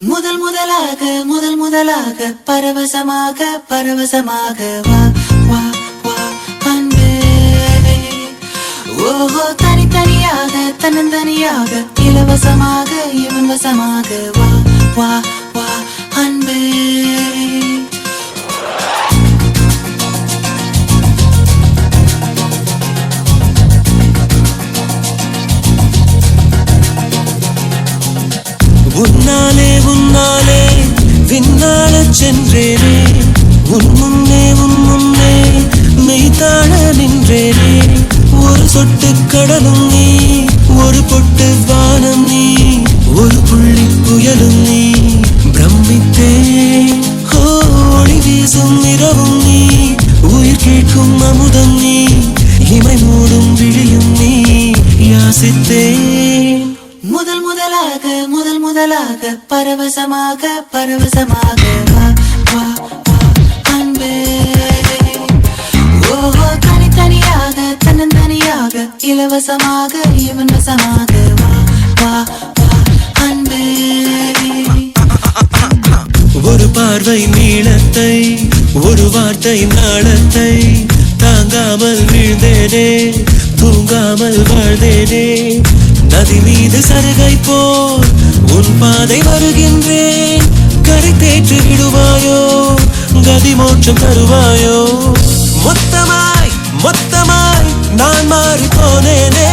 முதல் முதலாக முதல் முதலாக பரவசமாக பரவசமாக வா வா வா அன்பே. ஓஹோ தனித்தனியாக தன்னந்தனியாக இலவசமாக இவன் வசமாக வா வா வா அன்பே. ஒரு கடலும் நீ ஒரு பொட்டு வானம் நீ ஒரு புள்ளி புயலும் நீ. பிரமித்தேன் ஒளி வீசும் இரவும் நீ உயிர் கேட்கும் அமுதம் நீ இமை மூடும் விழியும் நீ. யாசித்தே. முதல் முதலாக முதல் முதலாக பரவசமாக பரவசமாக. வா வா இலவசமாக இவன் வசமாக வா வா வா அன்பே. ஒரு பார்வை நீளத்தை ஒரு வார்த்தை நாளத்தை தாங்காமல் வீழ்ந்தேனே தூங்காமல் வாழ்ந்தேனே. நதி மீது சருகை போல் உன் பாதை வருகின்றேன். கரை தேற்று விடுவாயோ கதி மோட்சம் தருவாயோ. நான் மாறி போனேனே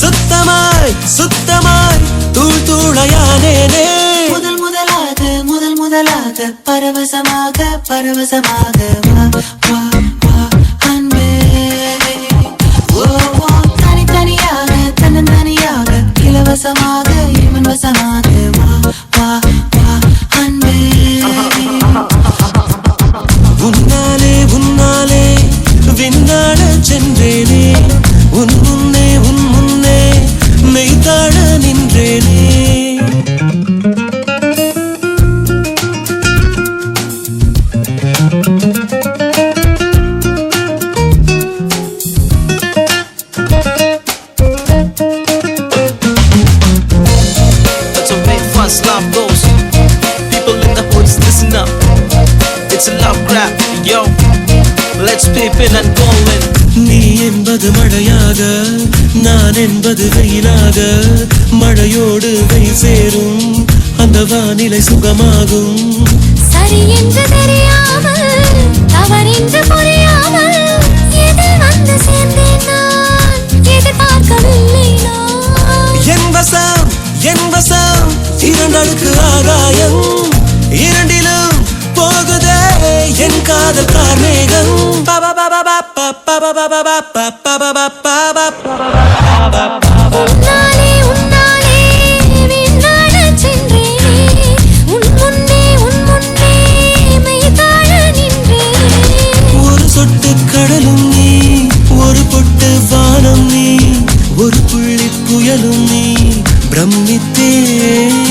சுத்தமாய் சுத்தமாய் தூள் தூளையானேனே. முதல் முதலாக முதல் முதலாக பரவசமாக பரவசமாக. வா வா. Go in. நீ என்பது மழையாக நான் என்பது வெயிலாக மழையோடு வெயில் சேரும் அந்த வானிலை சுகமாகும் சரி என்று தெரியாமல் தவறென்று புரியாமல் எது வந்து சேர்ந்தேன் சொட்டு கடலும் நீ ஒரு பொட்டு வானம் நீ ஒரு புள்ளி புயலும் நீ பிரமித்தே.